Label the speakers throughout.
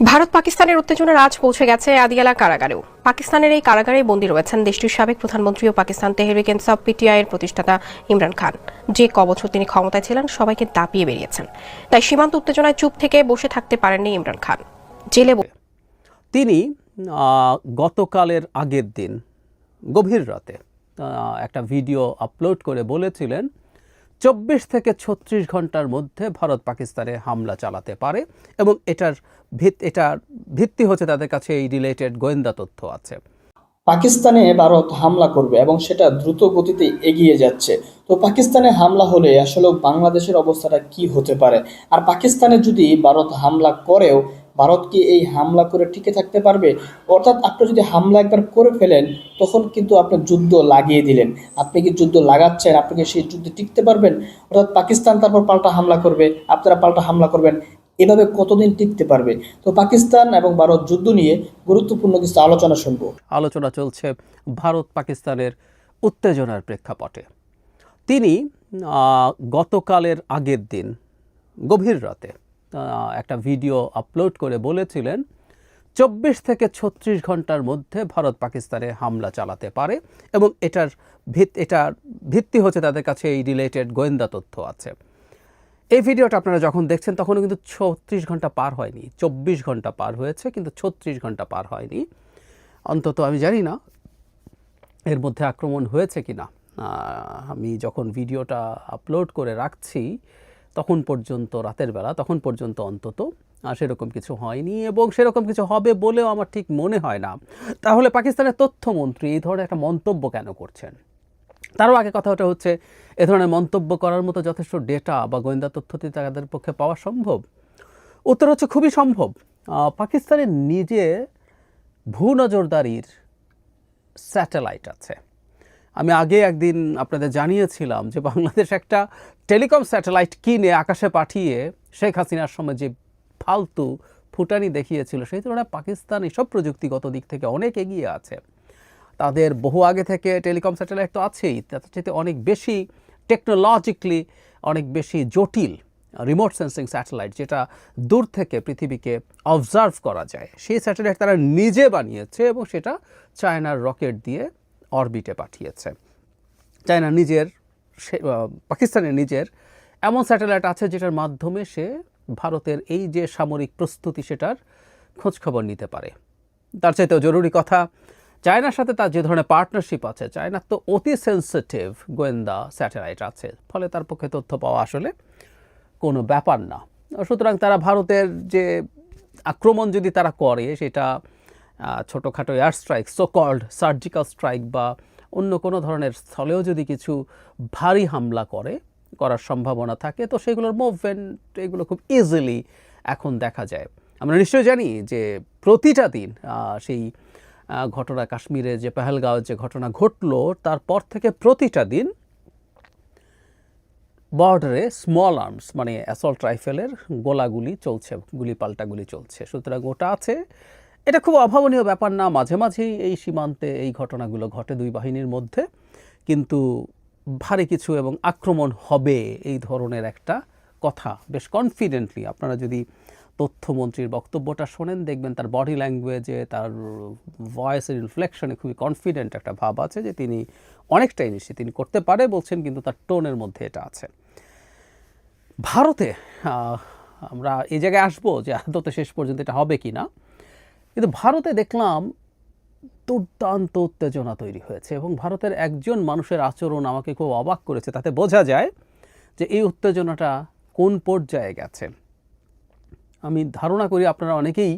Speaker 1: ভারত পাকিস্তানের উত্তেজনার আজ পৌঁছে গেছে আদিয়ালা কারাগারেও। পাকিস্তানের এই কারাগারে বন্দী রয়েছেন দেশটির সাবেক প্রধানমন্ত্রী ও পাকিস্তান তেহরিক ইনসাফ পিটিআই এর প্রতিষ্ঠাতা ইমরান খান। যে কবছর তিনি ক্ষমতায় ছিলেন, সবাইকে দাপিয়ে বেরিয়েছেন। তাই সীমান্ত উত্তেজনায় চুপ থেকে বসে থাকতে পারেননি ইমরান খান। জেলে
Speaker 2: তিনি গতকালের আগের দিন, গভীর রাতে একটা ভিডিও আপলোড করে বলেছিলেন চব্বিশ থেকে ছত্রিশ ঘণ্টার মধ্যে ভারত পাকিস্তানে হামলা চালাতে পারে এবং এটার ভিত এটার ভিত্তি হচ্ছে তাদের কাছে এই রিলেটেড গোয়েন্দা তথ্য আছে।
Speaker 3: পাকিস্তানে ভারত হামলা করবে এবং সেটা দ্রুত গতিতে এগিয়ে যাচ্ছে। তো পাকিস্তানে হামলা হলে আসলে বাংলাদেশের অবস্থাটা কি হতে পারে? আর পাকিস্তানে যদি ভারত হামলা করেও ভারত কি এই হামলা করে টিকে থাকতে পারবে? অর্থাৎ আপনি যদি হামলা একবার করে ফেলেন, তখন কিন্তু আপনি যুদ্ধ লাগিয়ে দিলেন। আপনি কি যুদ্ধ লাগাচ্ছেন? আপনি কি সেই যুদ্ধে টিকতে পারবেন? অর্থাৎ পাকিস্তান তারপর পাল্টা হামলা করবে, আপনারা পাল্টা হামলা করবেন। এভাবে কতদিন টিকতে পারবে? তো পাকিস্তান এবং ভারত যুদ্ধ নিয়ে গুরুত্বপূর্ণ কিছু আলোচনা শুনব।
Speaker 2: আলোচনা চলছে ভারত পাকিস্তানের উত্তেজনার প্রেক্ষাপটে। তিনি গতকালের আগের দিন, গভীর রাতে একটা ভিডিও আপলোড করে বলেছিলেন, চব্বিশ থেকে ছত্রিশ ঘণ্টার মধ্যে ভারত পাকিস্তানে হামলা চালাতে পারে এবং এটার ভিত, এটার ভিত্তি হচ্ছে তাদের কাছে এই রিলেটেড গোয়েন্দা তথ্য আছে। এই ভিডিওটা আপনারা যখন দেখছেন, তখনও কিন্তু ছত্রিশ ঘণ্টা পার হয়নি, চব্বিশ ঘণ্টা পার হয়েছে, কিন্তু ছত্রিশ ঘণ্টা পার হয়নি। অন্তত আমি জানি না এর মধ্যে আক্রমণ হয়েছে কি না আমি যখন ভিডিওটা আপলোড করে রাখছি তখন পর্যন্ত, রাতের বেলা তখন পর্যন্ত অন্তত সেরকম কিছু হয়নি এবং সেরকম কিছু হবে বলেও আমার ঠিক মনে হয় না। তাহলে পাকিস্তানের তথ্যমন্ত্রী এই ধরনের একটা মন্তব্য কেন করছেন? তারও আগে কথাটা হচ্ছে, এ ধরনের মন্তব্য করার মতো যথেষ্ট ডেটা বা গোয়েন্দা তথ্য কি তাদের পক্ষে পাওয়া সম্ভব? উত্তর হচ্ছে, খুবই সম্ভব। পাকিস্তানের নিজে ভূ নজরদারির স্যাটেলাইট আছে। আমি আগে একদিন আপনাদের জানিয়েছিলাম যে বাংলাদেশ একটা টেলিকম স্যাটেলাইট কিনে আকাশে পাঠিয়ে শেখ হাসিনার সময় যে ফালতু ফুটানি দেখিয়েছিল, সেই তুলনায় পাকিস্তান এসব প্রযুক্তিগত দিক থেকে অনেক এগিয়ে আছে। তাদের বহু আগে থেকে টেলিকম স্যাটেলাইট তো আছেই, তার চাইতে অনেক বেশি টেকনোলজিক্যালি অনেক বেশি জটিল রিমোট সেন্সিং স্যাটেলাইট যেটা দূর থেকে পৃথিবীকে অবজার্ভ করা যায়। সেই স্যাটেলাইট তারা নিজে বানিয়েছে এবং সেটা চায়নার রকেট দিয়ে অরবিটে পাঠিয়েছে। চায়না নিজের সে- পাকিস্তানের নিজের এমন স্যাটেলাইট আছে যেটার মাধ্যমে সে ভারতের এই যে সামরিক প্রস্তুতি সেটার খোঁজখবর নিতে পারে। তার চাইতেও জরুরি কথা, চায়নার সাথে তার যে ধরনের পার্টনারশিপ আছে, চায়নার তো অতি সেন্সিটিভ গোয়েন্দা স্যাটেলাইট আছে, ফলে তার পক্ষে তথ্য পাওয়া আসলে কোনো ব্যাপার না। সুতরাং তারা ভারতের যে আক্রমণ যদি তারা করে, সেটা ছোটোখাটো air strike so called surgical strike বা অন্য কোনো ধরনের স্থলেও যদি কিছু ভারী হামলা করে, করার সম্ভাবনা থাকে, তো সেগুলোর মুভমেন্ট এগুলো খুব ইজিলি এখন দেখা যায়। আমরা নিশ্চয়ই জানি যে প্রতিটা দিন সেই ঘটনা কাশ্মীরে যে পেহেলগাঁও যে ঘটনা ঘটলো, তারপর থেকে প্রতিটা দিন বর্ডারে স্মল আর্মস মানে অ্যাসল্ট রাইফেলের গোলাগুলি চলছে গুলি পাল্টা গুলি চলছে। সুতরাং ওটা আছে এটা খুব অভাবনীয় ব্যাপার না। মাঝে মাঝেই এই সীমান্তে এই ঘটনাগুলো ঘটে দুই বাহিনীর মধ্যে। কিন্তু ভারী কিছু এবং আক্রমণ হবে এই ধরনের একটা কথা বেশ কনফিডেন্টলি আপনারা যদি তথ্যমন্ত্রীর বক্তব্যটা শোনেন, দেখবেন তার বডি ল্যাঙ্গুয়েজে তার ভয়েসের ইনফ্লেকশনে খুবই কনফিডেন্ট একটা ভাব আছে যে তিনি অনেকটাই নিশ্চিত তিনি করতে পারে বলছেন, কিন্তু তার টোনের মধ্যে এটা আছে। ভারতে আমরা এই জায়গায় আসব যে আদতে শেষ পর্যন্ত এটা হবে কি না কিন্তু ভারতে দেখলাম দুর্দান্ত উত্তেজনা তৈরি হয়েছে এবং ভারতের একজন মানুষের আচরণ আমাকে খুব অবাক করেছে। তাতে বোঝা যায় যে এই উত্তেজনাটা কোন পর্যায়ে গেছে। আমি ধারণা করি আপনারা অনেকেই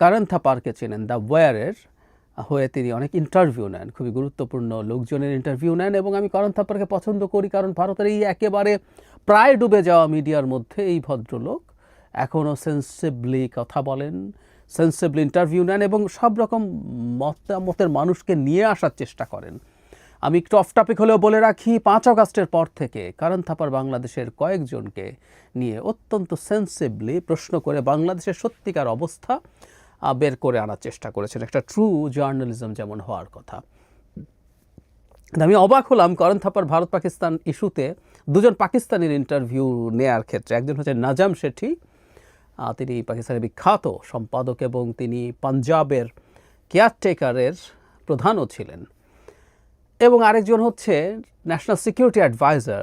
Speaker 2: কারণ থাপারকে চেনেন, দ্য ওয়ারের হয়ে তিনি অনেক ইন্টারভিউ নেন, খুবই গুরুত্বপূর্ণ লোকজনের ইন্টারভিউ নেন এবং আমি করণ থাপ্পারকে পছন্দ করি কারণ ভারতের এই একেবারে প্রায় ডুবে যাওয়া মিডিয়ার মধ্যে এই ভদ্রলোক এখনও সেন্সিবলি কথা বলেন সেন্সিবলি ইন্টারভিউ নেন এবং সব রকম মতামতের মানুষকে নিয়ে আসার চেষ্টা করেন। আমি একটু অফ টপিক হলেও বলে রাখি, পাঁচ আগস্টের পর থেকে কারণ থাপার বাংলাদেশের কয়েকজনকে নিয়ে অত্যন্ত সেন্সিবলি প্রশ্ন করে বাংলাদেশের সত্যিকার অবস্থা বের করে আনার চেষ্টা করেছেন। একটা ট্রু জার্নালিজম যেমন হওয়ার কথা। আমি অবাক হলাম করণ থাপার ভারত পাকিস্তান ইস্যুতে দুজন পাকিস্তানির ইন্টারভিউ নেয়ার ক্ষেত্রে, একজন হচ্ছে নাজাম শেঠি তিনি পাকিস্তানের বিখ্যাত সম্পাদক এবং তিনি পাঞ্জাবের কেয়ারটেকারের প্রধানও ছিলেন। এবং আরেকজন হচ্ছে national security adviser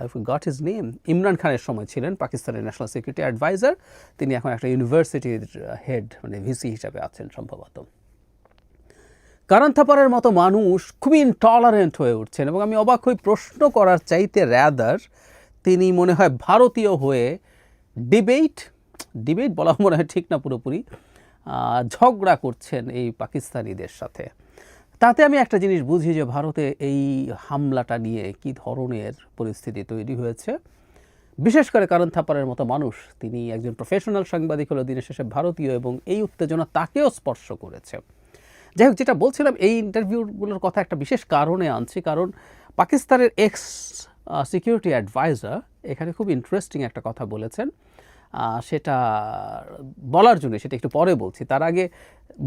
Speaker 2: I got his name Imran খানের সময় ছিলেন পাকিস্তানের ন্যাশনাল সিকিউরিটি অ্যাডভাইজার। তিনি এখন একটা ইউনিভার্সিটির হেড মানে ভিসি হিসাবে আছেন সম্ভবত। কারণ থাপারের মতো মানুষ খুবই ইনটলারেন্ট হয়ে উঠছেন এবং আমি অবাক হই প্রশ্ন করার চাইতে র্যাদার তিনি মনে হয় ভারতীয় হয়ে ডিবেট ডিবেট বলা মনে হয় ঠিক না পুরোপুরি ঝগড়া করছেন এই পাকিস্তানিদের সাথে। তাতে আমি একটা জিনিস বুঝি যে ভারতে এই হামলাটা নিয়ে কি ধরনের পরিস্থিতি তৈরি হয়েছে। বিশেষ করে কারণ থাপারের মতো মানুষ, তিনি একজন প্রফেশনাল সাংবাদিক হলো দিনের শেষে ভারতীয় এবং এই উত্তেজনা তাকেও স্পর্শ করেছে। যাই হোক, যেটা বলছিলাম, এই ইন্টারভিউগুলোর কথা একটা বিশেষ কারণে আনছি, কারণ পাকিস্তানের এক্স সিকিউরিটি অ্যাডভাইজার এখানে খুব ইন্টারেস্টিং একটা কথা বলেছেন। সেটা বলার জন্য, সেটা একটু পরে বলছি। তার আগে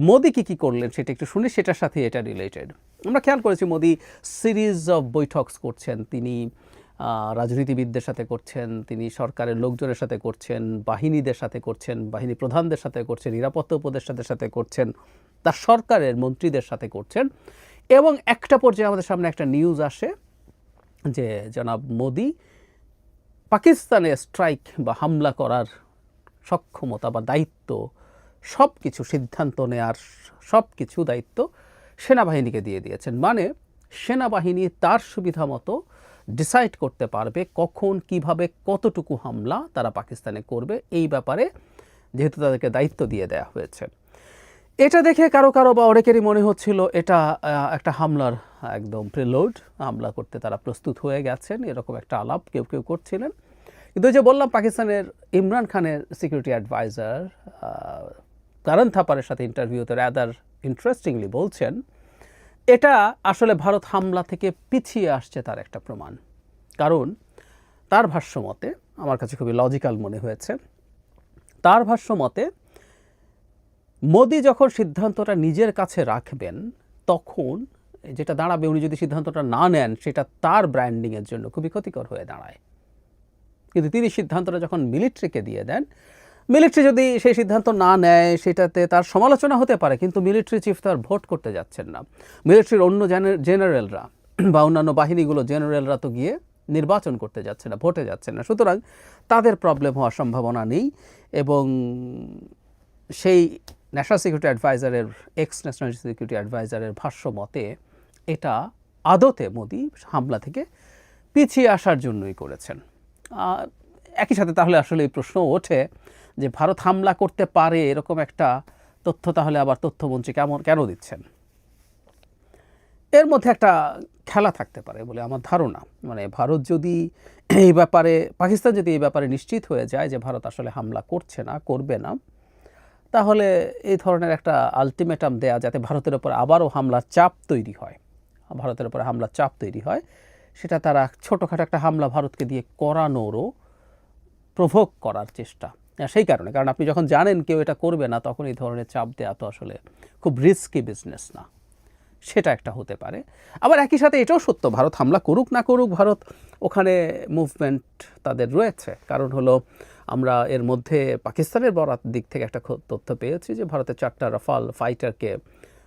Speaker 2: মোদি কী কী করলেন সেটা একটু শুনি, সেটার সাথে এটা রিলেটেড আমরা খেয়াল করেছি মোদি সিরিজ অফ বৈঠকস করছেন, তিনি রাজনীতিবিদদের সাথে করছেন, তিনি সরকারের লোকজনের সাথে করছেন, বাহিনীদের সাথে করছেন, বাহিনী প্রধানদের সাথে করছেন, নিরাপত্তা উপদেষ্টাদের সাথে করছেন, তার সরকারের মন্ত্রীদের সাথে করছেন। এবং একটা পর্যায়ে আমাদের সামনে একটা নিউজ আসে যে জনাব মোদি পাকিস্তানে স্ট্রাইক বা হামলা করার সক্ষমতা বা দায়িত্ব সব কিছু সিদ্ধান্ত নেয়ার সব কিছু দায়িত্ব সেনাবাহিনীকে দিয়ে দিয়েছেন। মানে সেনাবাহিনী তার সুবিধা মতো ডিসাইড করতে পারবে কখন, কীভাবে, কতটুকু হামলা তারা পাকিস্তানে করবে, এই ব্যাপারে যেহেতু তাদেরকে দায়িত্ব দিয়ে দেওয়া হয়েছে। এটা দেখে কারও কারও বা অনেকেরই মনে হচ্ছিল এটা একটা হামলার একদম প্রেলোড হামলা করতে তারা প্রস্তুত হয়ে গেছেন, এরকম একটা আলাপ কেউ কেউ করছিলেন। কিন্তু যে বললাম, পাকিস্তানের ইমরান খানের সিকিউরিটি অ্যাডভাইজার কারণ থাপারের সাথে ইন্টারভিউতে রাদার ইন্টারেস্টিংলি বলছেন, এটা আসলে ভারত হামলা থেকে পিছিয়ে আসছে তার একটা প্রমাণ। কারণ তার ভাষ্য মতে, আমার কাছে খুবই লজিক্যাল মনে হয়েছে, তার ভাষ্য মতে, মোদি যখন সিদ্ধান্তটা নিজের কাছে রাখবেন, তখন যেটা দাঁড়াবে উনি যদি সিদ্ধান্তটা না নেন, সেটা তার ব্র্যান্ডিংয়ের জন্য খুবই ক্ষতিকর হয়ে দাঁড়ায়। কিন্তু তিনি সিদ্ধান্তটা যখন মিলিটারিকে দিয়ে দেন মিলিটারি যদি সেই সিদ্ধান্ত না নেয়, সেটাতে তার সমালোচনা হতে পারে, কিন্তু মিলিটারি চিফ তার ভোট করতে যাচ্ছেন না। মিলিটারির অন্য জেনারেলরা বা অন্যান্য বাহিনীগুলো জেনারেলরা তো গিয়ে নির্বাচন করতে যাচ্ছে না, ভোটে যাচ্ছে না। সুতরাং তাদের প্রবলেম হওয়ার সম্ভাবনা নেই এবং সেই ন্যাশনাল সিকিউরিটি অ্যাডভাইজারের এক্স ন্যাশনাল সিকিউরিটি অ্যাডভাইজারের ভাষ্য মতে এটা আদতে মোদি হামলা থেকে পিছিয়ে আসার জন্যই করেছেন। একই সাথে তাহলে আসলে এই প্রশ্ন ওঠে যে ভারত হামলা করতে পারে এরকম একটা তথ্য তাহলে আবার তথ্যমন্ত্রী কেমন, কেন দিচ্ছেন? এর মধ্যে একটা খেলা থাকতে পারে বলে আমার ধারণা। মানে ভারত যদি এই ব্যাপারে, পাকিস্তান যদি এই ব্যাপারে নিশ্চিত হয়ে যায় যে ভারত আসলে হামলা করছে না, করবে না, তাহলে এই ধরনের একটা আলটিমেটাম দেয়া যাতে ভারতের ওপর আবারও হামলার চাপ তৈরি হয়। ভারতের ওপর হামলা চাপ তৈরি হয়, সেটা তারা ছোটোখাটো একটা হামলা ভারতকে দিয়ে করানোরও প্রভোগ করার চেষ্টা। সেই কারণে, কারণ আপনি যখন জানেন কেউ এটা করবে না, তখন এই ধরনের চাপ দেওয়া তো আসলে খুব রিস্কি বিজনেস না। সেটা একটা হতে পারে। আবার একই সাথে এটাও সত্য, ভারত হামলা করুক না করুক, ভারত ওখানে মুভমেন্ট তাদের রয়েছে। কারণ হলো, আমরা এর মধ্যে পাকিস্তানের বরাত দিক থেকে একটা তথ্য পেয়েছি যে ভারতের চারটা রাফাল ফাইটারকে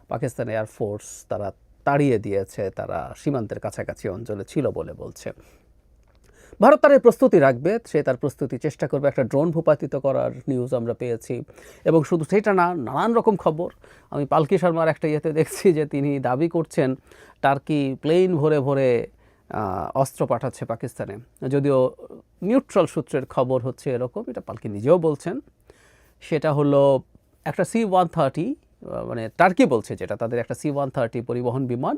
Speaker 2: পাকিস্তান এয়ারফোর্স তারা তাড়িয়ে দিয়েছে, তারা সীমান্তের কাছাকাছি অঞ্চলে ছিল বলে বলছে। ভারত তার প্রস্তুতি রাখবে, সে তার প্রস্তুতি চেষ্টা করবে একটা ড্রোন ভূপাতিত করার নিউজ আমরা পেয়েছি। এবং শুধু সেটা না, নানান রকম খবর। আমি পালকি শর্মার একটা ইয়েতে দেখছি যে তিনি দাবি করছেন, টার্কি প্লেন ভরে ভরে অস্ত্র পাঠাচ্ছে পাকিস্তানে। যদিও নিউট্রাল সূত্রের খবর হচ্ছে এরকম, এটা পালকি নিজেও বলছেন। সেটা হলো একটা সি ওয়ান থার্টি মানে টার্কি বলছে যেটা? তাদের একটা সি ওয়ান থার্টি পরিবহন বিমান,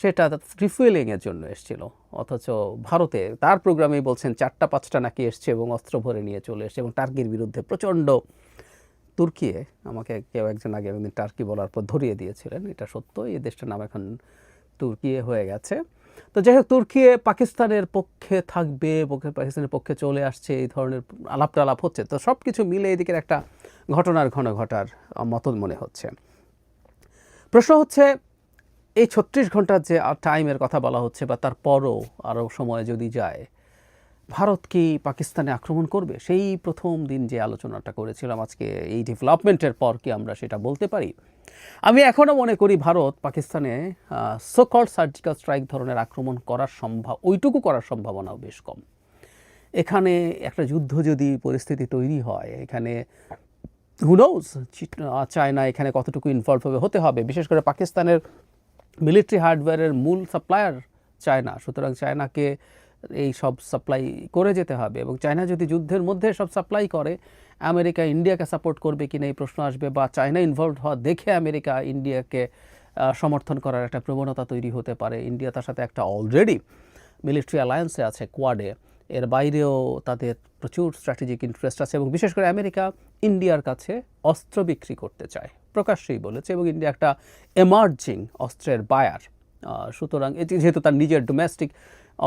Speaker 2: সেটা রিফুয়েলিংয়ের জন্য এসেছিল। অথচ ভারতে তার প্রোগ্রামেই বলছেন চারটা পাঁচটা নাকি এসছে এবং অস্ত্র ভরে নিয়ে চলে এসছে এবং টার্কির বিরুদ্ধে প্রচণ্ড তুর্কিয়ে, আমাকে কেউ একজন আগে একদিন টার্কি বলার পর ধরিয়ে দিয়েছিলেন, এটা সত্য, এই দেশটার নাম এখন তুর্কিয়ে হয়ে গেছে। তো যাই হোক, তুর্কিয়ে পাকিস্তানের পক্ষে থাকবে পাকিস্তানের পক্ষে চলে আসছে, এই ধরনের আলাপ টালাপ হচ্ছে। তো সব কিছু মিলে এদিকের একটা ঘটনার ঘন ঘটার মতন মনে হচ্ছে। প্রশ্ন হচ্ছে, এই ছত্রিশ ঘণ্টার যে টাইমের কথা বলা হচ্ছে বা তারপরও আরও সময় যদি যায়, ভারত কি পাকিস্তানে আক্রমণ করবে? সেই প্রথম দিন যে আলোচনাটা করেছিলাম, আজকে এই ডেভেলপমেন্টের পর কি আমরা সেটা বলতে পারি? আমি এখনও মনে করি ভারত পাকিস্তানে সোকল সার্জিক্যাল স্ট্রাইক ধরনের আক্রমণ করার সম্ভব ওইটুকু করার সম্ভাবনাও বেশ কম। এখানে একটা যুদ্ধ যদি পরিস্থিতি তৈরি হয়, এখানে হুনোজ চায়না এখানে কতটুকু ইনভলভ হবে? হতে হবে। বিশেষ করে পাকিস্তানের মিলিটারি হার্ডওয়্যারের মূল সাপ্লায়ার চায়না সুতরাং চায়নাকে এই সব সাপ্লাই করে যেতে হবে। এবং চায়না যদি যুদ্ধের মধ্যে সব সাপ্লাই করে, আমেরিকা ইন্ডিয়াকে সাপোর্ট করবে কি না এই প্রশ্ন আসবে বা চায়না ইনভলভ হওয়া দেখে আমেরিকা ইন্ডিয়াকে সমর্থন করার একটা প্রবণতা তৈরি হতে পারে। ইন্ডিয়া তার সাথে একটা অলরেডি মিলিটারি অ্যালায়েন্সে আছে কোয়াডে এর বাইরেও তাদের প্রচুর স্ট্র্যাটেজিক ইন্টারেস্ট আছে। এবং বিশেষ করে আমেরিকা ইন্ডিয়ার কাছে অস্ত্র বিক্রি করতে চায়। প্রকাশ্যেই বলেছে এবং ইন্ডিয়া একটা এমার্জিং অস্ত্রের বায়ার সুতরাং এটি যেহেতু তার নিজের ডোমেস্টিক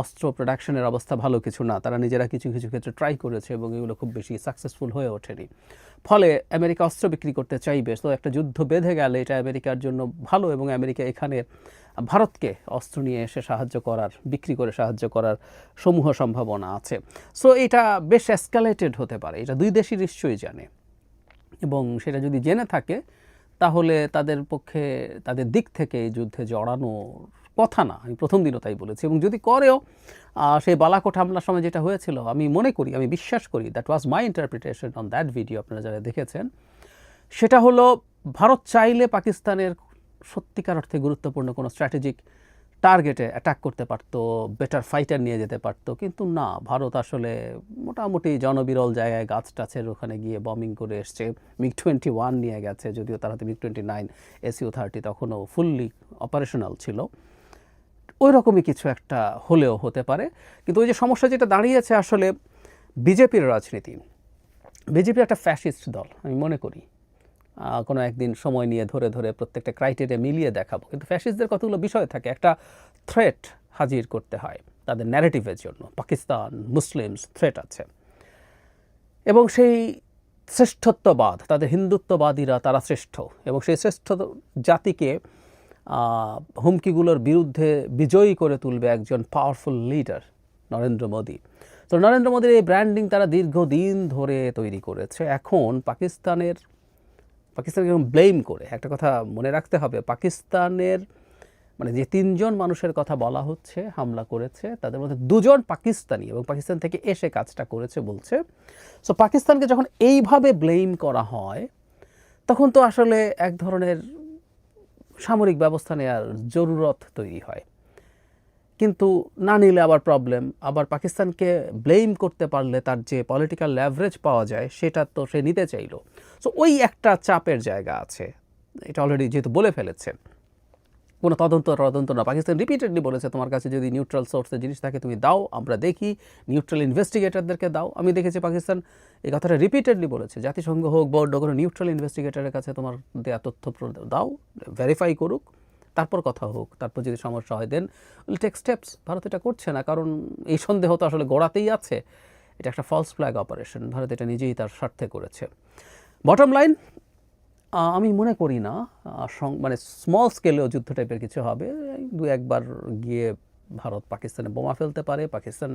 Speaker 2: অস্ত্র প্রোডাকশনের অবস্থা ভালো কিছু না, তারা নিজেরা কিছু কিছু ক্ষেত্রে ট্রাই করেছে এবং এগুলো খুব বেশি সাকসেসফুল হয়ে ওঠেনি। ফলে আমেরিকা অস্ত্র বিক্রি করতে চাইবে। তো একটা যুদ্ধ বেঁধে গেলে এটা আমেরিকার জন্য ভালো এবং আমেরিকা এখানে ভারতকে অস্ত্র নিয়ে এসে সাহায্য করার, বিক্রি করে সাহায্য করার সমূহ সম্ভাবনা আছে। সো এটা বেশ এসকালেটেড হতে পারে। এটা দুই দেশই নিশ্চয়ই জানে। এবং সেটা যদি জেনে থাকে, তাহলে তাদের পক্ষে, তাদের দিক থেকে এই যুদ্ধে জড়ানো কথা না। আমি প্রথম দিনও তাই বলেছি। এবং যদি করেও সেই বালাকোট হামলার সময় যেটা হয়েছিল, আমি মনে করি, আমি বিশ্বাস করি that was my interpretation on that video আপনারা যারা দেখেছেন, সেটা হলো, ভারত চাইলে পাকিস্তানের সত্যিকার অর্থে গুরুত্বপূর্ণ কোনো স্ট্র্যাটেজিক টার্গেটে অ্যাটাক করতে পারতো বেটার ফাইটার নিয়ে যেতে পারতো। কিন্তু না, ভারত আসলে মোটামুটি জনবিরল জায়গায় গাছ টাছের ওখানে গিয়ে বমিং করে এসছে। মিগ টোয়েন্টি ওয়ান নিয়ে গেছে, যদিও তার হাতে MiG twenty nine SEO thirty তখনও ফুললি অপারেশনাল ছিল। ওই রকমই কিছু একটা হলেও হতে পারে। কিন্তু ওই যে সমস্যা যেটা দাঁড়িয়েছে আসলে, বিজেপির রাজনীতি। বিজেপি একটা ফ্যাসিস্ট দল, আমি মনে করি। কোনো একদিন সময় নিয়ে ধরে ধরে প্রত্যেকটা ক্রাইটেরিয়া মিলিয়ে দেখাবো। কিন্তু ফ্যাসিস্টদের কতগুলো বিষয় থাকে, একটা থ্রেট হাজির করতে হয় তাদের ন্যারেটিভের জন্য। পাকিস্তান, মুসলিমস থ্রেট আছে। এবং সেই শ্রেষ্ঠত্ববাদ, তাদের হিন্দুত্ববাদীরা তারা শ্রেষ্ঠ। এবং সেই শ্রেষ্ঠ জাতিকে হুমকিগুলোর বিরুদ্ধে বিজয়ী করে তুলবে একজন পাওয়ারফুল লিডার নরেন্দ্র মোদী। তো নরেন্দ্র মোদীর এই ব্র্যান্ডিং তারা দীর্ঘদিন ধরে তৈরি করেছে। এখন পাকিস্তানের পাকিস্তানকে ব্লেম করে। একটা কথা মনে রাখতে হবে, পাকিস্তানের মানে যে তিনজন মানুষের কথা বলা হচ্ছে, হামলা করেছে, তাদের মধ্যে দুজন পাকিস্তানি এবং পাকিস্তান থেকে এসে কাজটা করেছে বলছে। সো পাকিস্তানকে যখন এইভাবে ব্লেম করা হয়, তখন তো আসলে এক ধরনের সামরিক ব্যবস্থা নেওয়ার জরুরত তৈরি হয়। কিন্তু না নিলে আবার প্রবলেম আবার পাকিস্তানকে ব্লেম করতে পারলে তার যে পলিটিক্যাল ল্যাভারেজ পাওয়া যায়, সেটা তো সে নিতে চাইলো। সো ওই একটা চাপের জায়গা আছে। এটা অলরেডি যেহেতু বলে ফেলেছে। কোনো তদন্ত তদন্ত না। পাকিস্তান রিপিটেডলি বলেছে, তোমার কাছে যদি নিউট্রাল সোর্সের জিনিস থাকে, তুমি দাও, আমরা দেখি। নিউট্রাল ইনভেস্টিগেটরদেরকে দাও। আমি দেখেছি পাকিস্তান এই কথাটা রিপিটেডলি বলেছে। জাতিসংঘ হোক বোর্ড কোনো নিউট্রাল ইনভেস্টিগেটরের কাছে তোমার দেয়া তথ্য দাও ভেরিফাই করুক। তারপর কথা হোক, তারপর যদি সমস্যা হয় then will take steps Bharat এটা করছে না, কারণ এই সন্দেহ তো আসলে গোড়াতেই আছে। এটা একটা ফলস ফ্ল্যাগ অপারেশন ভারত এটা নিজেই তার স্বার্থে করেছে। বটম লাইন আমি মনে করি না মানে স্মল স্কেলেও যুদ্ধ টাইপের কিছু হবে। দু একবার গিয়ে ভারত পাকিস্তানে বোমা ফেলতে পারে, পাকিস্তান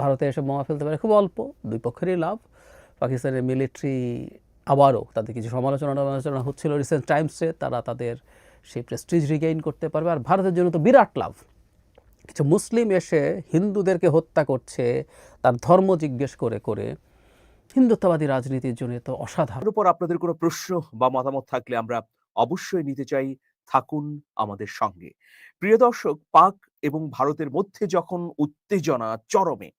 Speaker 2: ভারতে এসে বোমা ফেলতে পারে, খুব অল্প, দুই পক্ষেরই লাভ। পাকিস্তানের মিলিটারি আবারও তাদের কিছু সমালোচনা টমালোচনা হচ্ছিল রিসেন্ট টাইমসে তারা তাদের সেই প্রেস্টিজ রিগেইন করতে পারবে। আর ভারতের জন্য তো বিরাট লাভ। কিছু মুসলিম এসে হিন্দুদেরকে হত্যা করছে, তার ধর্ম জিজ্ঞেস করে করে। হিন্দুত্ববাদী রাজনীতির জন্য তো অসাধারণ।
Speaker 4: উপর আপনাদের কোনো প্রশ্ন বা মতামত থাকলে আমরা অবশ্যই নিতে চাই। থাকুন আমাদের সঙ্গে। প্রিয় দর্শক, পাক এবং ভারতের মধ্যে যখন উত্তেজনা চরমে,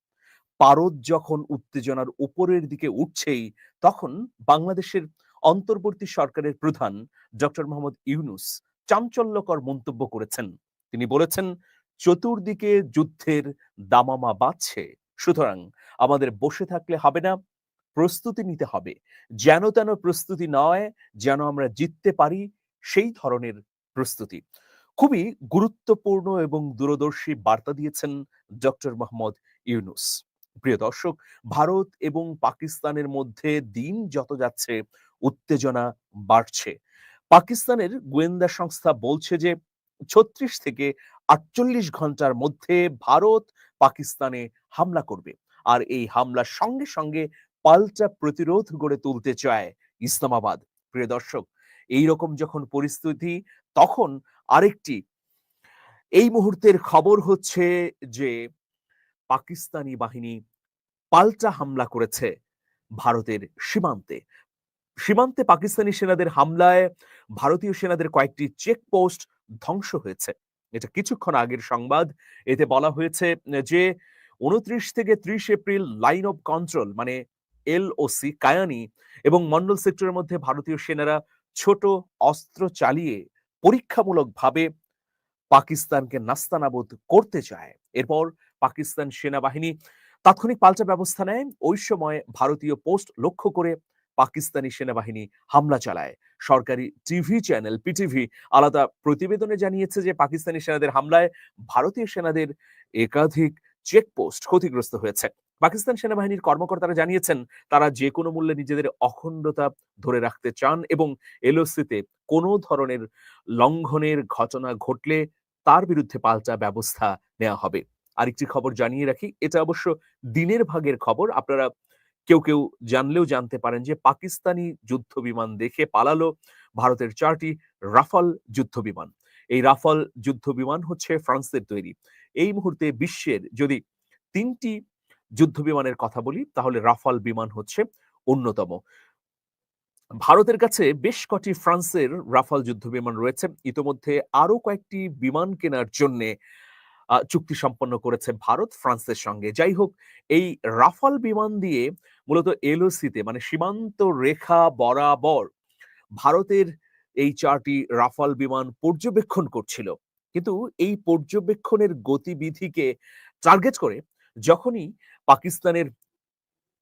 Speaker 4: পারদ যখন উত্তেজনার উপরের দিকে উঠছেই, তখন বাংলাদেশের অন্তর্বর্তী সরকারের প্রধান ডক্টর মোহাম্মদ ইউনুস চাঞ্চল্যকর মন্তব্য করেছেন। তিনি বলেছেন, চতুর্দিকে যুদ্ধের দামামা বাজছে সুতরাং আমাদের বসে থাকলে হবে না, প্রস্তুতি নিতে হবে। যেন তেন প্রস্তুতি নয়, যেন আমরা জিততে পারি, সেই ধরনের প্রস্তুতি। খুবই গুরুত্বপূর্ণ এবং দূরদর্শী বার্তা দিয়েছেন ডক্টর মোহাম্মদ ইউনুস। প্রিয় দর্শক, ভারত এবং পাকিস্তানের মধ্যে দিন যত যাচ্ছে, উত্তেজনা বাড়ছে। পাকিস্তানের গোয়েন্দা সংস্থা বলছে যে, ছত্রিশ থেকে আটচল্লিশ ঘণ্টার মধ্যে ভারত পাকিস্তানে হামলা করবে। আর এই হামলার সঙ্গে সঙ্গে পাল্টা প্রতিরোধ গড়ে তুলতে চায় ইসলামাবাদ। প্রিয় দর্শক, এইরকম যখন পরিস্থিতি, তখন আরেকটি, এই মুহূর্তের খবর হচ্ছে যে, পাকিস্তানি বাহিনী পাল্টা হামলা করেছে ভারতের সীমান্তে। সীমান্তে পাকিস্তানি সেনাদের হামলায় ভারতীয় সেনাদের কয়েকটি চেকপোস্ট ধ্বংস হয়েছে। এটা কিছুক্ষণ আগের সংবাদ। এতে বলা হয়েছে যে, উনত্রিশ থেকে ত্রিশ এপ্রিল লাইন অফ কন্ট্রোল মানে এলওসি কায়ানি এবং মন্ডল সেক্টরের মধ্যে ভারতীয় সেনারা ছোট অস্ত্র চালিয়ে পরীক্ষামূলকভাবে পাকিস্তানকে নাস্তানাবোধ করতে চায়। এরপর পাকিস্তান সেনাবাহিনী তাৎক্ষণিক পাল্টা ব্যবস্থা নেয়। ওই সময় ভারতীয় পোস্ট লক্ষ্য করে পাকিস্তানি সেনাবাহিনী হামলা চালায়। সরকারি টিভি চ্যানেল পিটিভি আলাদা প্রতিবেদনে জানিয়েছে যে, পাকিস্তানি সেনাদের হামলায় ভারতীয় সেনাদের একাধিক চেকপোস্ট ক্ষতিগ্রস্ত হয়েছে। পাকিস্তান সেনাবাহিনীর কর্মকর্তারা জানিয়েছেন, তারা যে কোনো মূল্যে নিজেদের অখণ্ডতা ধরে রাখতে চান এবং এলওসিতে কোনো ধরনের লঙ্ঘনের ঘটনা ঘটলে তার বিরুদ্ধে পাল্টা ব্যবস্থা নেওয়া হবে। আরেকটি খবর জানিয়ে রাখি, এটা অবশ্য দিনের ভাগের খবর, আপনারা কেউ কেউ জানলেও জানতে পারেন যে পাকিস্তানি যুদ্ধ বিমান দেখে পালালো ভারতের চারটি রাফাল যুদ্ধ বিমান। এই রাফাল যুদ্ধ বিমান হচ্ছে ফ্রান্সের তৈরি। এই মুহূর্তে বিশ্বের যদি তিনটি যুদ্ধ বিমানের কথা বলি, তাহলে রাফাল বিমান হচ্ছে অন্যতম। ভারতের কাছে বেশ কটি ফ্রান্সের রাফাল যুদ্ধ বিমান রয়েছে। ইতোমধ্যে আরও কয়েকটি বিমান কেনার জন্য চুক্তি সম্পন্ন করেছে ভারত, ফ্রান্সের সঙ্গে। যাই হোক, এই রাফাল বিমান দিয়ে মূলত এলওসিতে মানে সীমান্ত রেখা বরাবর ভারতের এই চারটি রাফাল বিমান পর্যবেক্ষণ করছিল। কিন্তু এই পর্যবেক্ষণের গতিবিধিকে টার্গেট করে যখনই পাকিস্তানের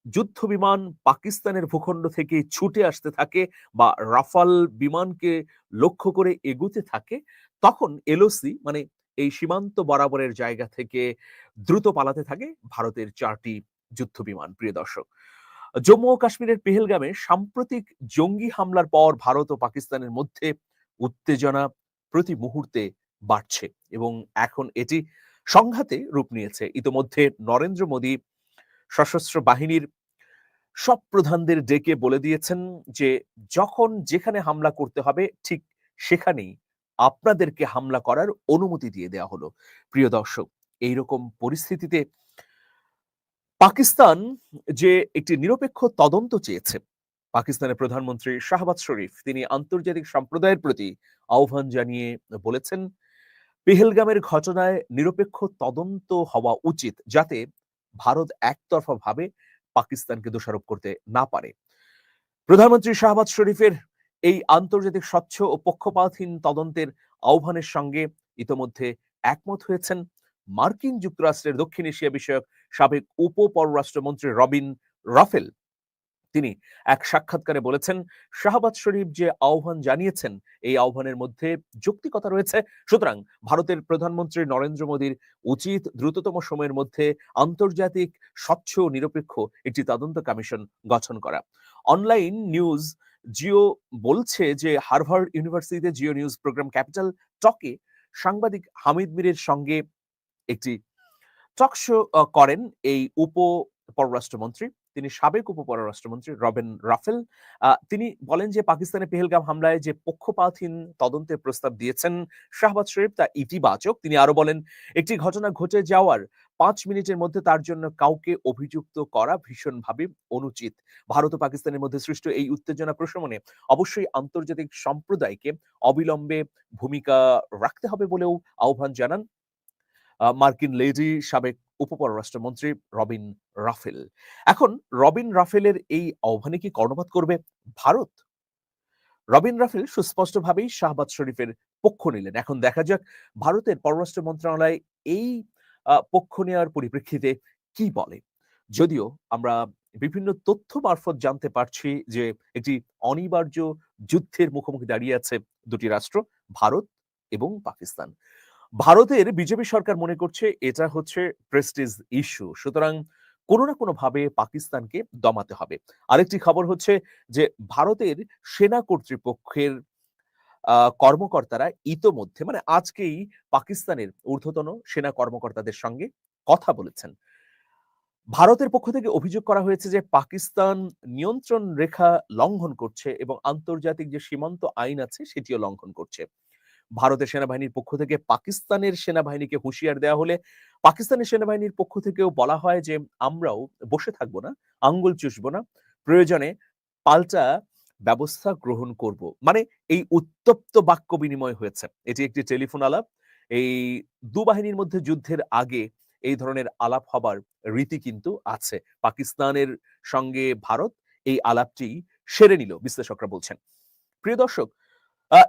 Speaker 4: যুদ্ধ বিমান পাকিস্তানের ভূখণ্ড থেকে ছুটে আসতে থাকে বা রাফাল বিমানকে লক্ষ্য করে এগুতে থাকে, তখন এলওসি মানে এই সীমান্ত বরাবরের জায়গা থেকে দ্রুত পালাতে থাকে ভারতের চারটি যুদ্ধ বিমান প্রিয় দর্শক। জম্মু ও কাশ্মীরের পেহেলগামে সাম্প্রতিক জঙ্গি হামলার পর ভারত ও পাকিস্তানের মধ্যে উত্তেজনা প্রতি মুহূর্তে বাড়ছে এবং এখন এটি সংঘাতে রূপ নিয়েছে। ইতোমধ্যে নরেন্দ্র মোদী সশস্ত্র বাহিনীর সব প্রধানদের ডেকে বলে দিয়েছেন যে, যখন যেখানে হামলা করতে হবে, ঠিক সেখানেই আপনাদেরকে হামলা করার অনুমতি দিয়ে দেওয়া হলো। প্রিয় দর্শক, এইরকম পরিস্থিতিতে পাকিস্তান যে একটি নিরপেক্ষ তদন্ত চেয়েছে, পাকিস্তানের প্রধানমন্ত্রী শাহবাজ শরীফ, তিনি আন্তর্জাতিক সম্প্রদায়ের প্রতি আহ্বান জানিয়ে বলেছেন, পেহেলগামের ঘটনায় নিরপেক্ষ তদন্ত হওয়া উচিত যাতে ভারত একতরফা ভাবে পাকিস্তানকে দোষারোপ করতে না পারে। প্রধানমন্ত্রী শাহবাজ শরীফের এই আন্তর্জাতিক স্বচ্ছ ও পক্ষপাতহীন তদন্তের আহ্বানের সঙ্গে ইতোমধ্যে একমত হয়েছেন মার্কিন যুক্তরাষ্ট্রের দক্ষিণ এশিয়া বিষয়ক সাবেক উপ পররাষ্ট্রমন্ত্রী রবিন রাফেল। তিনি এক সাক্ষাৎকারে বলেছেন, শাহবাজ শরীফ যে আহ্বান জানিয়েছেন, এই আহ্বানের মধ্যে যৌক্তিকতা রয়েছে। সুতরাং ভারতের প্রধানমন্ত্রী নরেন্দ্র মোদীর উচিত দ্রুততম সময়ের মধ্যে আন্তর্জাতিক স্বচ্ছ নিরপেক্ষ একটি তদন্ত কমিশন গঠন করা। অনলাইন নিউজ জিও বলছে যে, হার্ভার্ড ইউনিভার্সিটিতে জিও নিউজ প্রোগ্রাম ক্যাপিটাল টকে সাংবাদিক হামিদ মিরের সঙ্গে একটি টক শো করেন এই উপ পররাষ্ট্রমন্ত্রী। তিনি সাবেক উপ পররাষ্ট্রমন্ত্রী রবেন রাফেল। তিনি বলেন যে পাকিস্তানের পেহেলগাম হামলায় যে পক্ষপাতহীন তদন্তের প্রস্তাব দিয়েছেন শাহবাজ শরীফ, তা ইতিবাচক। তিনি আরও বলেন, একটি ঘটনা ঘটে যাওয়ার পাঁচ মিনিটের মধ্যে তার জন্য কাউকে অভিযুক্ত করা ভীষণভাবে অনুচিত। ভারত ও পাকিস্তানের মধ্যে সৃষ্ট এই উত্তেজনা প্রশমনে অবশ্যই আন্তর্জাতিক সম্প্রদায়কে অবিলম্বে ভূমিকা রাখতে হবে বলেও আহ্বান জানান মার্কিন লেডি সাবেক উপপররাষ্ট্রমন্ত্রী রবিন রাফেল। এখন রবিন রাফেলের এই আহ্বানে কি কর্ণপাত করবে ভারত? রবিন রাফেল সুস্পষ্টভাবেই শাহবাজ শরীফের পক্ষ নিলেন। এখন দেখা যাক ভারতের পররাষ্ট্র মন্ত্রণালয় এই পক্ষ নেওয়ার পরিপ্রেক্ষিতে কি বলে? যদিও আমরা বিভিন্ন তথ্য মারফত জানতে পারছি যে একটি অনিবার্য যুদ্ধের মুখোমুখি দাঁড়িয়ে আছে দুটি রাষ্ট্র, ভারত এবং পাকিস্তান। ভারতের বিজেপি সরকার মনে করছে এটা হচ্ছে প্রেস্টিজ ইস্যু সুতরাং কোনো না কোনো ভাবে পাকিস্তানকে দমাতে হবে। আরেকটি খবর হচ্ছে যে ভারতের সেনা কর্তৃপক্ষের কর্মকর্তারা ইতোমধ্যে মানে আজকেই পাকিস্তানের ঊর্ধ্বতন সেনা কর্মকর্তাদের সঙ্গে কথা বলেছেন। ভারতের পক্ষ থেকে অভিযোগ করা হয়েছে যে, পাকিস্তান নিয়ন্ত্রণ রেখা লঙ্ঘন করছে এবং আন্তর্জাতিক যে সীমান্ত আইন আছে, সেটিও লঙ্ঘন করছে। ভারতের সেনাবাহিনীর পক্ষ থেকে পাকিস্তানের সেনাবাহিনীকে হুঁশিয়ার দেওয়া হলে, পাকিস্তানের সেনাবাহিনীর পক্ষ থেকেও বলা হয় যে, আমরাও বসে থাকব না, আঙ্গুল চুষবো না। প্রয়োজনে পাল্টা ব্যবস্থা গ্রহণ করব। মানে এই উত্তপ্ত বাক্য বিনিময় হয়েছে। এটি একটি টেলিফোন আলাপ। এই দু বাহিনীর মধ্যে যুদ্ধের আগে এই ধরনের আলাপ হবার রীতি কিন্তু আছে। পাকিস্তানের সঙ্গে ভারত এই আলাপটি সেরে নিল, বিশ্লেষকরা বলছেন। প্রিয় দর্শক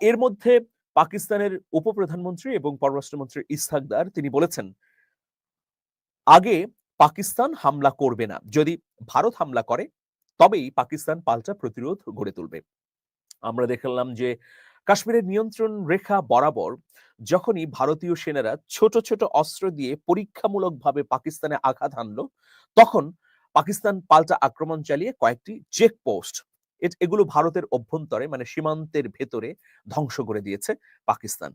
Speaker 4: এর মধ্যে পাকিস্তানের উপপ্রধানমন্ত্রী এবং পররাষ্ট্রমন্ত্রী ইসহাকদার তিনি বলেছেন, আগে পাকিস্তান হামলা করবে না। যদি ভারত হামলা করে তবেই পাকিস্তান পাল্টা প্রতিরোধ গড়ে তুলবে। আমরা দেখলাম যে, কাশ্মীরের নিয়ন্ত্রণ রেখা বরাবর যখনই ভারতীয় সেনারা ছোট ছোট অস্ত্র দিয়ে পরীক্ষামূলকভাবে পাকিস্তানে আঘাত হানলো, তখন পাকিস্তান পাল্টা আক্রমণ চালিয়ে কয়েকটি চেকপোস্ট এগুলো ভারতের অভ্যন্তরে মানে সীমান্তের ভেতরে ধ্বংস করে দিয়েছে পাকিস্তান।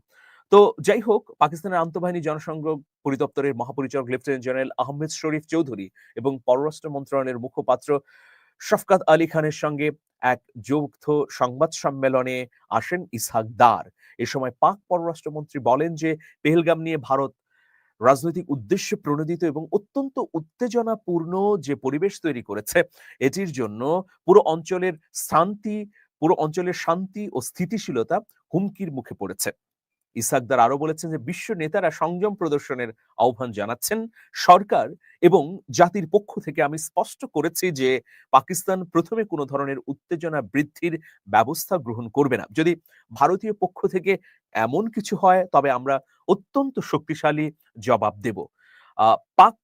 Speaker 4: তো যাই হোক, পাকিস্তানের আন্তঃবাহিনী জনসংঘ পরিদপ্তরের মহাপরিচালক লেফটেন্যান্ট জেনারেল আহমেদ শরীফ চৌধুরী এবং পররাষ্ট্র মন্ত্রণালয়ের মুখপাত্র শফকাত আলী খানের সঙ্গে এক যৌথ সংবাদ সম্মেলনে আসেন ইসহাক দার। এ সময় পাক পররাষ্ট্রমন্ত্রী বলেন যে, পেহেলগাম নিয়ে ভারত রাজনৈতিক উদ্দেশ্যে প্রণোদিত এবং অত্যন্ত উত্তেজনাপূর্ণ যে পরিবেশ তৈরি করেছে, এটির জন্য পুরো অঞ্চলের শান্তি, পুরো অঞ্চলের শান্তি ও স্থিতিশীলতা হুমকির মুখে পড়েছে। ইসাকদার আরও বলেছেন যে, বিশ্ব নেতারা সংযম প্রদর্শনের আহ্বান জানাচ্ছেন সরকার এবং জাতির পক্ষ থেকে আমি স্পষ্ট করেছি যে, পাকিস্তান প্রথমে কোনো ধরনের উত্তেজনা বৃদ্ধির ব্যবস্থা গ্রহণ করবে না। যদি ভারতীয় পক্ষ থেকে এমন কিছু হয়, তবে আমরা অত্যন্ত শক্তিশালী জবাব দেব। পাক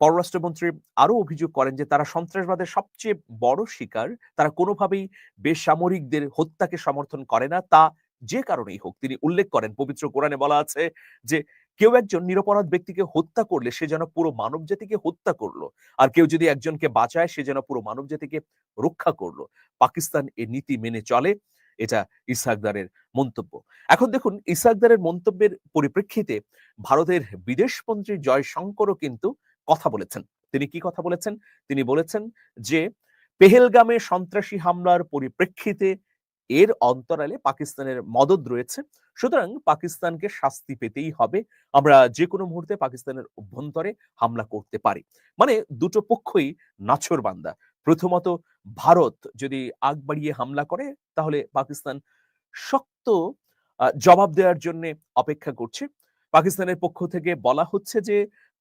Speaker 4: পররাষ্ট্রমন্ত্রী আরও অভিযোগ করেন যে, তারা সন্ত্রাসবাদের সবচেয়ে বড় শিকার। তারা কোনোভাবেই বেসামরিকদের হত্যাকে সমর্থন করে না। তা যে কারণেই হোক, তিনি উল্লেখ করেন, পবিত্র কোরআনে বলা আছে যে, কেউ একজন নিরপরাধ ব্যক্তিকে হত্যা করলে সে যেন পুরো মানব জাতিকে হত্যা করল। আর কেউ যদি একজনকে বাঁচায়, সে যেন পুরো মানব জাতিকে রক্ষা করল। পাকিস্তান এ নীতি মেনে চলে, এটা ইসাকদারের মন্তব্য। এখন দেখুন, ইসাকদারের মন্তব্যের পরিপ্রেক্ষিতে ভারতের বিদেশমন্ত্রী জয়শঙ্করও কিন্তু কথা বলেছেন। তিনি কি কথা বলেছেন? তিনি বলেছেন যে, পেহেলগামে সন্ত্রাসী হামলার পরিপ্রেক্ষিতে এর অন্তরালে পাকিস্তানের মদত রয়েছে। সুতরাং পাকিস্তানকে শাস্তি পেতেই হবে। আমরা যে কোনো মুহূর্তে পাকিস্তানের অভ্যন্তরে হামলা করতে পারি। মানে দুটো পক্ষই নাছর বান্দা। প্রথমত ভারত যদি আগ বাড়িয়ে হামলা করে, তাহলে পাকিস্তান শক্ত জবাব দেওয়ার জন্য অপেক্ষা করছে। পাকিস্তানের পক্ষ থেকে বলা হচ্ছে যে,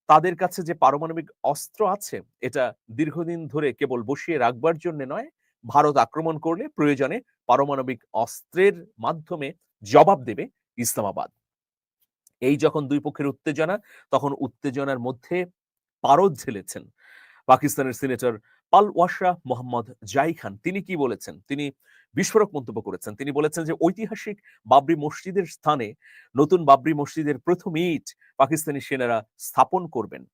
Speaker 4: তাদের কাছে যে পারমাণবিক অস্ত্র আছে, এটা দীর্ঘদিন ধরে কেবল বসিয়ে রাখবার জন্য নয় ভারত আক্রমণ করলে প্রয়োজনে পারমাণবিক অস্ত্রের মাধ্যমে জবাব দেবে ইসলামাবাদ। এই যখন দুই পক্ষের উত্তেজনা, তখন উত্তেজনার মধ্যে পারদ ঝেলেছেন পাকিস্তানের সিনেটর পালওয়াশা মোহাম্মদ জাই খান। তিনি কি বলেছেন? তিনি বিস্ফোরক মন্তব্য করেছেন। তিনি বলেছেন যে, ঐতিহাসিক বাবরি মসজিদের স্থানে নতুন বাবরি মসজিদের প্রথম ইট পাকিস্তানি সেনারা স্থাপন করবেন।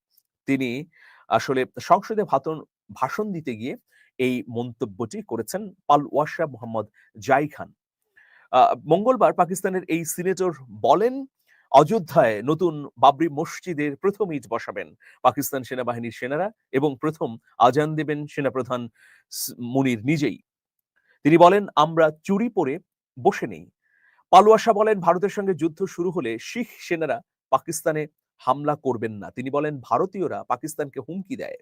Speaker 4: তিনি আসলে সংসদে ভাতন, ভাষণ দিতে গিয়ে এই মন্তব্যটি করেছেন পালওয়াশা মোহাম্মদ জাই খান। মঙ্গলবার পাকিস্তানের এই সিনেটর বলেন, অযোধ্যায় নতুন বাবরি মসজিদের প্রথম ইট বসাবেন পাকিস্তান সেনাবাহিনীর সেনারা এবং প্রথম আজান দেবেন সেনাপ্রধান মুনির নিজেই। তিনি বলেন, আমরা চুরি পরে বসে নেই। পালুয়াশা বলেন, ভারতের সঙ্গে যুদ্ধ শুরু হলে শিখ সেনারা পাকিস্তানে হামলা করবেন না। তিনি বলেন, ভারতীয়রা পাকিস্তানকে হুমকি দেয়।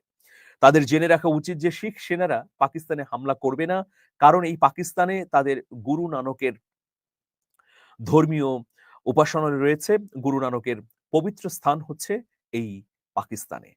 Speaker 4: তাদের জেনে রাখা উচিত যে শিখ সেনারা পাকিস্তানে হামলা করবে না। কারণ এই পাকিস্তানে তাদের গুরু নানকের ধর্মীয় উপাসনা রয়েছে। গুরু নানকের পবিত্র স্থান হচ্ছে এই পাকিস্তানে।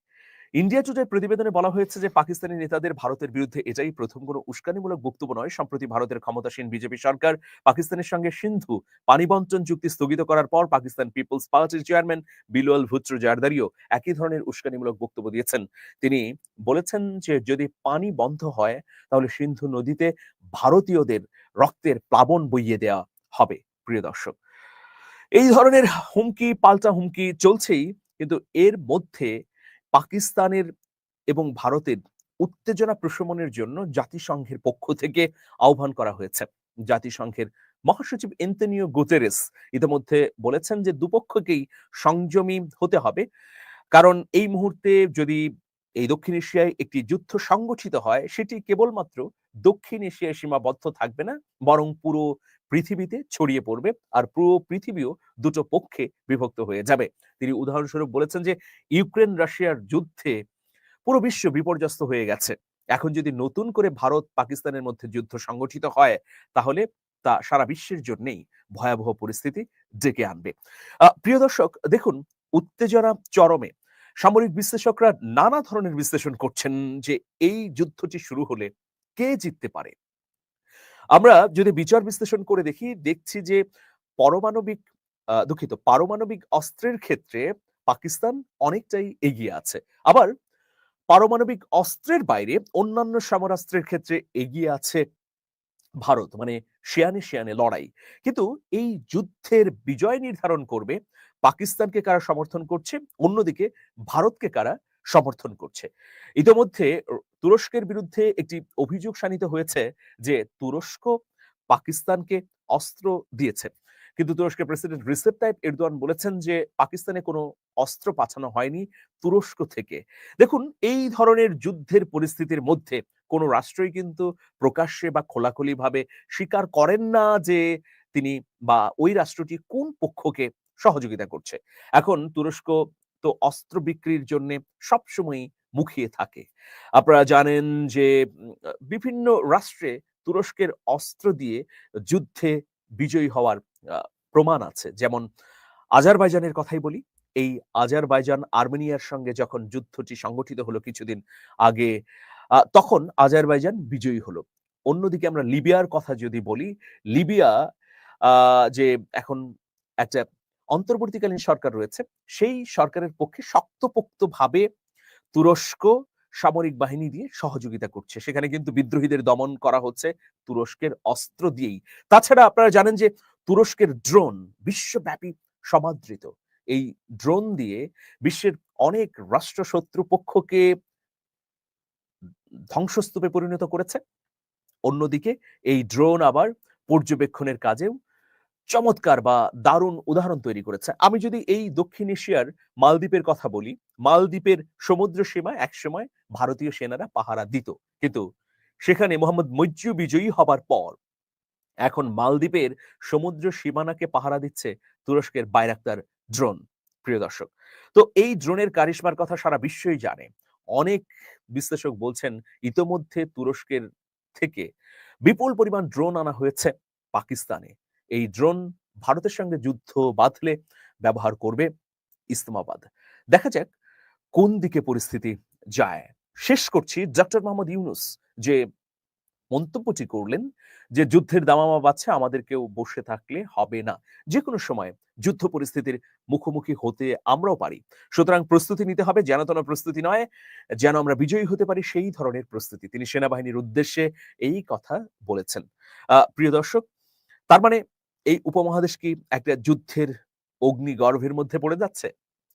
Speaker 4: ইন্ডিয়া টুডে প্রতিবেদনে বলা হয়েছে যে পাকিস্তানি নেতাদের ভারতের বিরুদ্ধে এটাই প্রথম কোনো উস্কানিমূলক বক্তব্য নয়। সম্প্রতি ভারতের ক্ষমতাসীন বিজেপি সরকার পাকিস্তানের সঙ্গে সিন্ধু পানি বন্টন চুক্তি স্থগিত করার পর পাকিস্তান পিপলস পার্টির চেয়ারম্যান বিলোয়াল ভুত্র জারদারিও একই ধরনের উস্কানিমূলক বক্তব্য দিয়েছেন। তিনি বলেছেন যে যদি পানি বন্ধ হয়, তাহলে সিন্ধু নদীতে ভারতীয়দের রক্তের প্লাবন বইয়ে দেওয়া হবে, প্রিয় দর্শক। এই ধরনের হুমকি, পাল্টা হুমকি চলছেই, কিন্তু এর মধ্যে পাকিস্তানের এবং ভারতের উত্তেজনা প্রশমনের জন্য জাতিসংঘের পক্ষ থেকে আহ্বান করা হয়েছে। জাতিসংঘের মহাসচিব এন্তনিও গুতেরেস ইতিমধ্যে বলেছেন যে, দুপক্ষকেই সংযমী হতে হবে। কারণ এই মুহূর্তে যদি এই দক্ষিণ এশিয়ায় একটি যুদ্ধ সংগঠিত হয়, সেটি কেবলমাত্র দক্ষিণ এশিয়ায় সীমাবদ্ধ থাকবে না, বরং পুরো পৃথিবীতে ছড়িয়ে পড়বে আর পুরো পৃথিবীও দুটো পক্ষে বিভক্ত হয়ে যাবে। তিনি উদাহরণস্বরূপ বলেছেন যে, ইউক্রেন রাশিয়ার যুদ্ধে পুরো বিশ্ব বিপর্যস্ত হয়ে গেছে। এখন যদি নতুন করে ভারত পাকিস্তানের মধ্যে যুদ্ধ সংগঠিত হয়, তাহলে তা সারা বিশ্বের জন্যেই ভয়াবহ পরিস্থিতি ডেকে আনবে। প্রিয় দর্শক, দেখুন, উত্তেজনা চরমে। সামরিক বিশ্লেষকরা নানা ধরনের বিশ্লেষণ করছেন যে, এই যুদ্ধটি শুরু হলে কে জিততে পারে? আমরা যদি বিচার বিশ্লেষণ করে দেখি, দেখছি যে পরমাণবিক দুঃখিত, পারমাণবিক অস্ত্রের ক্ষেত্রে পাকিস্তান অনেকটাই এগিয়ে আছে। আবার পারমাণবিক অস্ত্রের বাইরে অন্যান্য সমরাস্ত্রের ক্ষেত্রে এগিয়ে আছে ভারত মানে শিয়ানে শিয়ানে লড়াই। কিন্তু এই যুদ্ধের বিজয় নির্ধারণ করবে পাকিস্তানকে কারা সমর্থন করছে? অন্যদিকে ভারতকে কারা সমর্থন করছে। ইতোমধ্যে তুরস্কের বিরুদ্ধে একটি অভিযোগ শানিত হয়েছে যে তুরস্ক পাকিস্তানকে অস্ত্র দিয়েছে। কিন্তু তুরস্কের প্রেসিডেন্ট রিসেপ তাইপ এরদোয়ান বলেছেন যে পাকিস্তানে কোনো অস্ত্র পাঠানো হয়নি তুরস্ক থেকে। দেখুন, এই ধরনের যুদ্ধের পরিস্থিতির মধ্যে কোনো রাষ্ট্রই কিন্তু প্রকাশ্যে বা খোলাখুলি ভাবে স্বীকার করেন না যে তিনি বা ওই রাষ্ট্রটি কোন পক্ষকে সহযোগিতা করছে। এখন তুরস্ক তো অস্ত্র বিক্রির জন্য সবসময় মুখিয়ে থাকে। আপনারা জানেন যে, বিভিন্ন রাষ্ট্রে তুরস্কের অস্ত্র দিয়ে যুদ্ধে বিজয়ী হওয়ার প্রমাণ আছে। যেমন আজারবাইজানের কথাই বলি, এই আজারবাইজান আর্মেনিয়ার সঙ্গে যখন যুদ্ধটি সংগঠিত হলো কিছুদিন আগে তখন আজারবাইজান বিজয়ী হলো। অন্যদিকে আমরা লিবিয়ার কথা যদি বলি, লিবিয়া যে এখন একটা অন্তর্বর্তীকালীন সরকার রয়েছে, সেই সরকারের পক্ষে শক্তপোক্ত ভাবে তুরস্ক সামরিক বাহিনী দিয়ে সহযোগিতা করছে। সেখানে কিন্তু বিদ্রোহীদের দমন করা হচ্ছে তুরস্কের অস্ত্র দিয়েই। তাছাড়া আপনারা জানেন যে তুরস্কের ড্রোন বিশ্বব্যাপী সমাদৃত। এই ড্রোন দিয়ে বিশ্বের অনেক রাষ্ট্রশত্রু পক্ষকে ধ্বংসস্তূপে পরিণত করেছে। অন্যদিকে এই ড্রোন আবার পর্যবেক্ষণের কাজেও চমৎকার বা দারুণ উদাহরণ তৈরি করেছে। আমি যদি এই দক্ষিণ এশিয়ার মালদ্বীপের কথা বলি, মালদ্বীপের সমুদ্র সীমায় একসময় ভারতীয় সেনারা পাহারা দিত। কিন্তু সেখানে মোহাম্মদ মজ্জু বিজয়ী হবার পর এখন মালদ্বীপের সমুদ্র সীমানাকে পাহারা দিচ্ছে তুরস্কের বাইরাক্তার ড্রোন প্রিয় দর্শক। তো এই ড্রোনের কারিশমার কথা সারা বিশ্বই জানে। অনেক বিশ্লেষক বলছেন ইতোমধ্যে তুরস্কের থেকে বিপুল পরিমাণ ড্রোন আনা হয়েছে পাকিস্তানে। এই ড্রোন ভারতের সঙ্গে যুদ্ধ বাঁধলে ব্যবহার করবে ইসলামাবাদ। দেখা যাক কোন দিকে পরিস্থিতি যায়। শেষ করছি ডক্টর মোহাম্মদ ইউনুস যে মন্তব্যটি করলেন যে যুদ্ধের দামামা বাচ্ছে আমাদের কেউ বসে থাকলে হবে না। যে কোনো সময় যুদ্ধ পরিস্থিতির মুখোমুখি হতে আমরাও পারি। সুতরাং প্রস্তুতি নিতে হবে, যেন তেন প্রস্তুতি নয়, যেন আমরা বিজয়ী হতে পারি সেই ধরনের প্রস্তুতি। তিনি সেনাবাহিনীর উদ্দেশ্যে এই কথা বলেছেন। প্রিয় দর্শক, তার মানে এই উপমহাদেশ কি একটা যুদ্ধের অগ্নিগর্ভের মধ্যে পড়ে যাচ্ছে?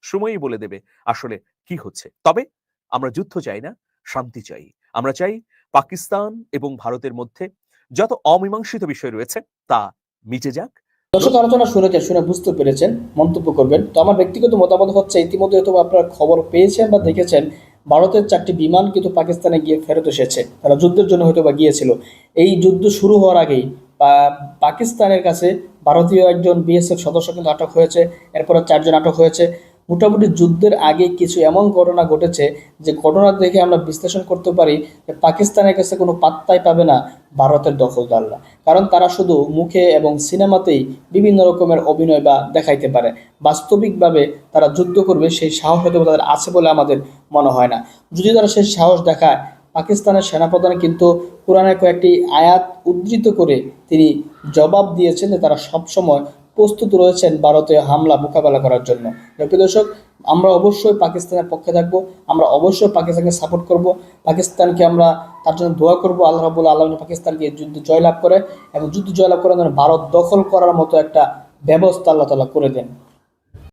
Speaker 4: সময়ই বলে দেবে আসলে কি হচ্ছে। তবে আমরা যুদ্ধ চাই না, শান্তি চাই। আমরা চাই পাকিস্তান এবং ভারতের মধ্যে যত অমীমাংসিত বিষয় রয়েছে তা মিটে যাক।
Speaker 3: দর্শক, আলোচনা শুনেছেন, শুনে বুঝতে পেরেছেন, মন্তব্য করবেন। তো আমার ব্যক্তিগত মতামত হচ্ছে, ইতিমধ্যে হয়তো আপনারা খবর পেয়েছেন বা দেখেছেন, ভারতের চারটি বিমান কিন্তু পাকিস্তানে গিয়ে ফেরত এসেছে। তারা যুদ্ধের জন্য হয়তো বা গিয়েছিল। এই যুদ্ধ শুরু হওয়ার আগেই পাকিস্তানের কাছে ভারতীয় একজন বিএসএফ সদস্য কিন্তু আটক হয়েছে, এরপরে চারজন আটক হয়েছে। মোটামুটি যুদ্ধের আগে কিছু এমন ঘটনা ঘটেছে যে ঘটনা দেখে আমরা বিশ্লেষণ করতে পারি যে পাকিস্তানের কাছে কোনো পাত্তাই পাবে না ভারতের দখলদাররা। কারণ তারা শুধু মুখে এবং সিনেমাতেই বিভিন্ন রকমের অভিনয় বা দেখাইতে পারে। বাস্তবিকভাবে তারা যুদ্ধ করবে, সেই সাহস হয়তো তাদের আছে বলে আমাদের মনে হয় না। যদি তারা সেই সাহস দেখায় পাকিস্তানের সেনাপ্রধান কিন্তু কোরআনের কয়েকটি আয়াত উদ্ধৃত করে তিনি জবাব দিয়েছেন যে তারা সবসময় প্রস্তুত রয়েছেন ভারতীয় হামলা মোকাবেলা করার জন্য। প্রিয় দর্শক, আমরা অবশ্যই পাকিস্তানের পক্ষে থাকব, আমরা অবশ্যই পাকিস্তানকে সাপোর্ট করব, পাকিস্তানকে আমরা তার জন্য দোয়া করব, আল্লাহ রাবুল যেন পাকিস্তানকে যুদ্ধ জয়লাভ করে এবং যুদ্ধ জয়লাভ করে যেন ভারত দখল করার মতো একটা ব্যবস্থা আল্লাহ তালা করে দেন।